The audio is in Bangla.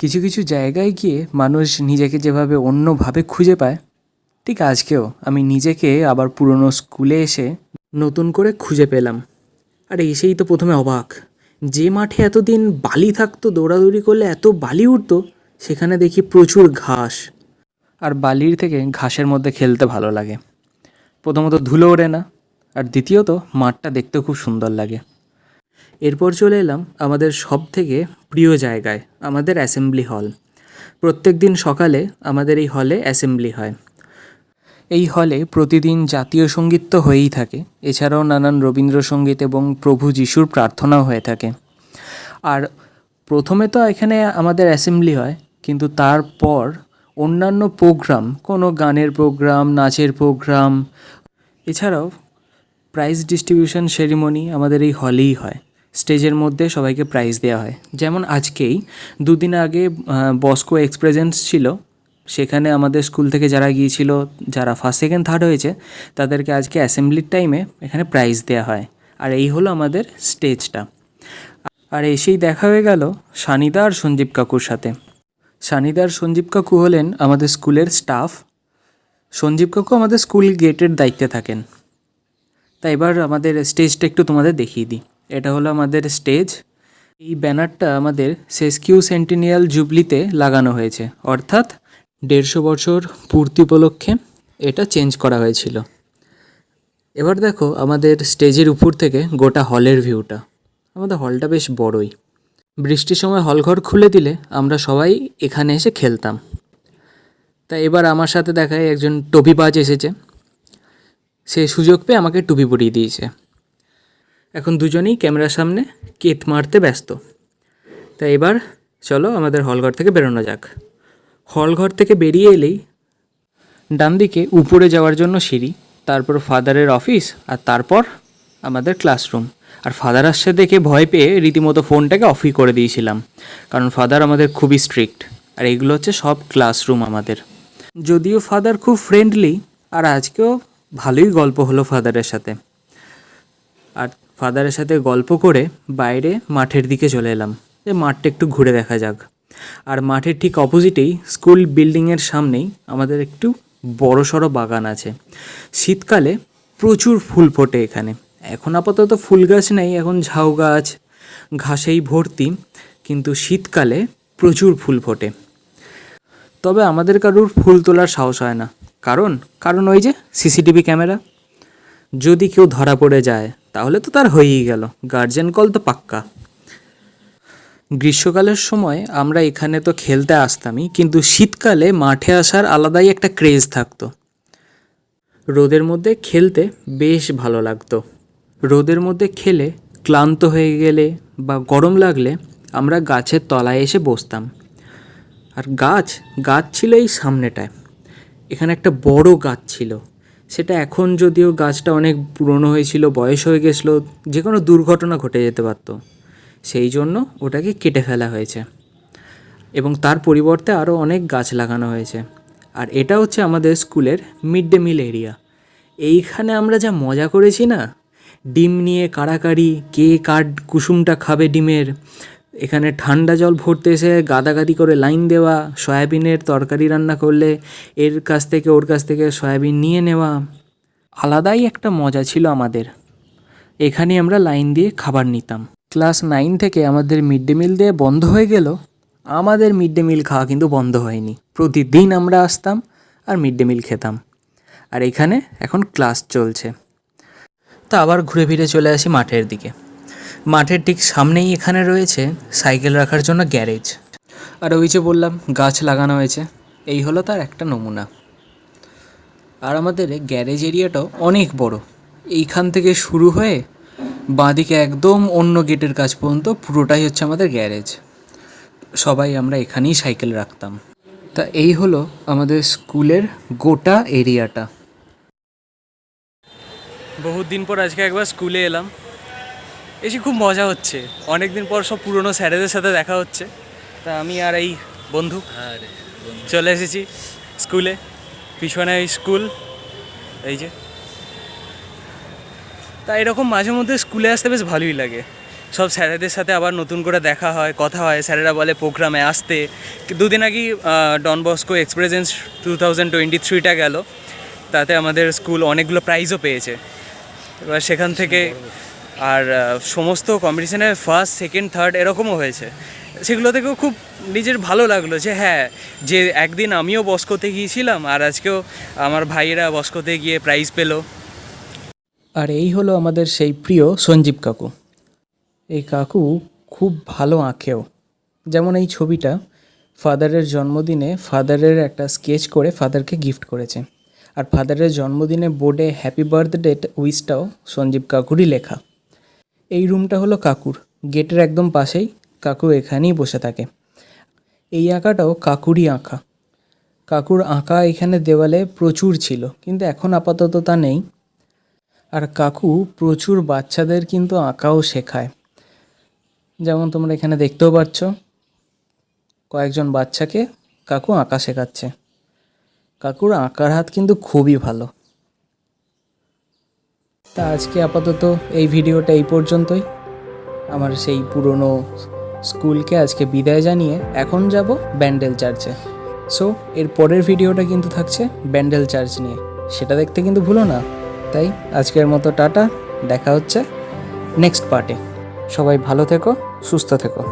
কিছু কিছু জায়গায় গিয়ে মানুষ নিজেকে যেভাবে অন্যভাবে খুঁজে পায়, ঠিক আজকেও আমি নিজেকে আবার পুরনো স্কুলে এসে নতুন করে খুঁজে পেলাম। আর, এসেই তো প্রথমে অবাক। যে মাঠে এতদিন বালি থাকতো, দৌড়াদৌড়ি করলে এত বালি উঠতো, সেখানে দেখি প্রচুর ঘাস। আর বালির থেকে ঘাসের মধ্যে খেলতে ভালো লাগে। প্রথমত ধুলো ওড়ে না, আর দ্বিতীয়ত মাঠটা দেখতেও খুব সুন্দর লাগে। এরপর চলে এলাম আমাদের সব থেকে প্রিয় জায়গায়, আমাদের অ্যাসেম্বলি হল। প্রত্যেক দিন সকালে আমাদের এই হলে অ্যাসেম্বলি হয়। এই হলে প্রতিদিন জাতীয় সংগীত তো হয়েই থাকে, এছাড়াও নানান রবীন্দ্রসঙ্গীত এবং প্রভু যিশুর প্রার্থনাও হয়ে থাকে। আর প্রথমে তো এখানে আমাদের অ্যাসেম্বলি হয়, কিন্তু তারপর অন্যান্য প্রোগ্রাম, কোনো গানের প্রোগ্রাম, নাচের প্রোগ্রাম, এছাড়াও প্রাইজ ডিস্ট্রিবিউশন সেরিমনি আমাদের এই হলেই হয়। স্টেজের মধ্যে সবাইকে প্রাইজ দেওয়া হয়। যেমন আজকেই দুদিন আগে বস্কো এক্সপ্রেজেন্স ছিল। সেখানে আমাদের স্কুল থেকে যারা গিয়েছিল, যারা ফার্স্ট সেকেন্ড থার্ড হয়েছে, তাদেরকে আজকে অ্যাসেম্বলির টাইমে এখানে প্রাইজ দেওয়া হয়। আর এই হলো আমাদের স্টেজটা আর এসেই দেখা হয়ে গেল সানিদা আর সঞ্জীব কাকুর সাথে। সানিদা আর সঞ্জীব কাকু হলেন আমাদের স্কুলের স্টাফ সঞ্জীব কাকু আমাদের স্কুল গেটের দায়িত্বে থাকেন। তাই এবার আমাদের স্টেজটা একটু তোমাদের দেখিয়ে দিই। এটা হলো আমাদের স্টেজ। এই ব্যানারটা আমাদের সেসকিউ সেন্টিনিয়াল জুবলিতে লাগানো হয়েছে। অর্থাৎ দেড়শো বছর পূর্তি উপলক্ষে এটা চেঞ্জ করা হয়েছিল। এবার দেখো আমাদের স্টেজের উপর থেকে গোটা হলের ভিউটা। আমাদের হলটা বেশ বড়ই। বৃষ্টির সময় হলঘর খুলে দিলে আমরা সবাই এখানে এসে খেলতাম। তা এবার আমার সাথে দেখায় একজন টবিবাজ এসেছে। সে সুযোগ পেয়ে আমাকে টুপি পরিয়ে দিয়েছে। এখন দুজনেই ক্যামেরার সামনে কেত মারতে ব্যস্ত। তা এবার চলো আমাদের হলঘর থেকে বেরোনো যাক। হলঘর থেকে বেরিয়ে এলেই ডান দিকে উপরে যাওয়ার জন্য সিঁড়ি, তারপর ফাদারের অফিস আর তারপর আমাদের ক্লাসরুম। আর ফাদার আসছে দেখে ভয় পেয়ে রীতিমতো ফোনটাকে অফই করে দিয়েছিলাম, কারণ ফাদার আমাদের খুবই স্ট্রিক্ট আর এগুলো হচ্ছে সব ক্লাসরুম আমাদের। যদিও ফাদার খুব ফ্রেন্ডলি আর আজকেও ভালোই গল্প হলো ফাদারের সাথে। আর ফাদারের সাথে গল্প করে বাইরে মাঠের দিকে চলে এলাম। যে মাঠটা একটু ঘুরে দেখা যাক। আর মাঠের ঠিক অপোজিটেই স্কুল বিল্ডিংয়ের সামনেই আমাদের একটু বড় সড়ো বাগান আছে। শীতকালে প্রচুর ফুল ফোটে এখানে। এখন আপাতত ফুল গাছ নেই, এখন ঝাউ গাছ, ঘাসেই ভর্তি, কিন্তু শীতকালে প্রচুর ফুল ফোটে। তবে আমাদের কারুর ফুল তোলার সাহস হয় না। কারণ? কারণ ওই যে সিসিটিভি ক্যামেরা। যদি কেউ ধরা পড়ে যায় তাহলে তো তার হয়েই গেল। গার্জেন কল তো পাক্কা। গ্রীষ্মকালের সময় আমরা এখানে তো খেলতে আসতামই, কিন্তু শীতকালে মাঠে আসার আলাদাই একটা ক্রেজ থাকতো। রোদের মধ্যে খেলতে বেশ ভালো লাগতো। রোদের মধ্যে খেলে ক্লান্ত হয়ে গেলে বা গরম লাগলে আমরা গাছের তলায় এসে বসতাম। আর গাছ গাছ ছিল এই সামনেটায়। এখানে একটা বড় গাছ ছিল। সেটা এখন যদিও গাছটা অনেক পুরনো হয়েছিল, বয়স হয়ে গেছিল যে কোনো দুর্ঘটনা ঘটে যেতে পারতো। সেই জন্য ওটাকে কেটে ফেলা হয়েছে। এবং তার পরিবর্তে আরও অনেক গাছ লাগানো হয়েছে। আর এটা হচ্ছে আমাদের স্কুলের মিড ডে মিল এরিয়া। এইখানে আমরা যা মজা করেছি না? ডিম নিয়ে কাড়াকাড়ি, কে কার কুসুমটা খাবে ডিমের? এখানে ঠান্ডা জল ভরতে এসে গাদাগাদি করে লাইন দেওয়া, সয়াবিনের তরকারি রান্না করলে এর কাছ থেকে ওর কাছ থেকে সয়াবিন নিয়ে নেওয়া, আলাদাই একটা মজা ছিল আমাদের। এখানে আমরা লাইন দিয়ে খাবার নিতাম। ক্লাস নাইন থেকে আমাদের মিড ডে মিল দিয়ে বন্ধ হয়ে গেল। আমাদের মিড ডে মিল খাওয়া কিন্তু বন্ধ হয়নি। প্রতিদিন আমরা আসতাম আর মিড ডে মিল খেতাম। আর এখানে এখন ক্লাস চলছে। তা আবার ঘুরে ফিরে চলে আসি মাঠের দিকে। মাঠের ঠিক সামনেই এখানে রয়েছে সাইকেল রাখার জন্য গ্যারেজ। আর ওই যে বললাম গাছ লাগানো হয়েছে এই হলো তার একটা নমুনা। আর আমাদের গ্যারেজ এরিয়াটাও অনেক বড়। এইখান থেকে শুরু হয়ে বাঁদিকে একদম অন্য গেটের কাজ পর্যন্ত পুরোটাই হচ্ছে আমাদের গ্যারেজ। সবাই আমরা এখানেই সাইকেল রাখতাম। তা এই হলো আমাদের স্কুলের গোটা এরিয়াটা। বহুত দিন পর আজকে একবার স্কুলে এলাম। এসে খুব মজা হচ্ছে। অনেক দিন পর সব পুরনো স্যারেদের সাথে দেখা হচ্ছে। তা আমি আর এই বন্ধু চলে এসেছি স্কুলে পিছনে এই স্কুল এই যে। তা এরকম মাঝে মধ্যে স্কুলে আসতে বেশ ভালোই লাগে। সব স্যারেদের সাথে আবার নতুন করে দেখা হয় কথা হয় স্যারেরা বলে প্রোগ্রামে আসতে। দুদিন আগেই Don Bosco expressions two thousand twenty থ্রিটা গেল। তাতে আমাদের স্কুল অনেকগুলো প্রাইজও পেয়েছে। এবার সেখান থেকে আর সমস্ত কম্পিটিশনে ফার্স্ট সেকেন্ড থার্ড এরকমও হয়েছে। সেগুলো থেকেও খুব নিজের ভালো লাগল যে হ্যাঁ যে একদিন আমিও বস্কোতে গিয়েছিলাম আর আজকেও আমার ভাইয়েরা বস্কোতে গিয়ে প্রাইজ পেল। আর এই হলো আমাদের সেই প্রিয় সঞ্জীব কাকু। এই কাকু খুব ভালো আঁকেও। যেমন এই ছবিটা ফাদারের জন্মদিনে ফাদারের একটা স্কেচ করে ফাদারকে গিফট করেছে। আর ফাদারের জন্মদিনে বোর্ডে হ্যাপি বার্থডে উইসটাও সঞ্জীব কাকুরই লেখা। এই রুমটা হলো কাকুর। গেটের একদম পাশেই কাকু এখানেই বসে থাকে। এই আঁকাটাও কাকুরই আঁকা। কাকুর আঁকা এখানে দেওয়ালে প্রচুর ছিল, কিন্তু এখন আপাতত তা নেই। আর কাকু প্রচুর বাচ্চাদের কিন্তু আঁকাও শেখায়। যেমন তোমরা এখানে দেখতেও পাচ্ছ, কয়েকজন বাচ্চাকে কাকু আঁকা শেখাচ্ছে। কাকুর আঁকার হাত কিন্তু খুবই ভালো। তা আজকে আপাতত এই ভিডিওটা এই পর্যন্তই। আমার সেই পুরনো স্কুলকে আজকে বিদায় জানিয়ে এখন যাব ব্যান্ডেল চার্চে। সো এর পরের ভিডিওটা কিন্তু থাকছে ব্যান্ডেল চার্চ নিয়ে। সেটা দেখতে কিন্তু ভুলো না। তাই আজকের মতো টাটা, দেখা হচ্ছে নেক্সট পার্টে। সবাই ভালো থেকো, সুস্থ থেকো।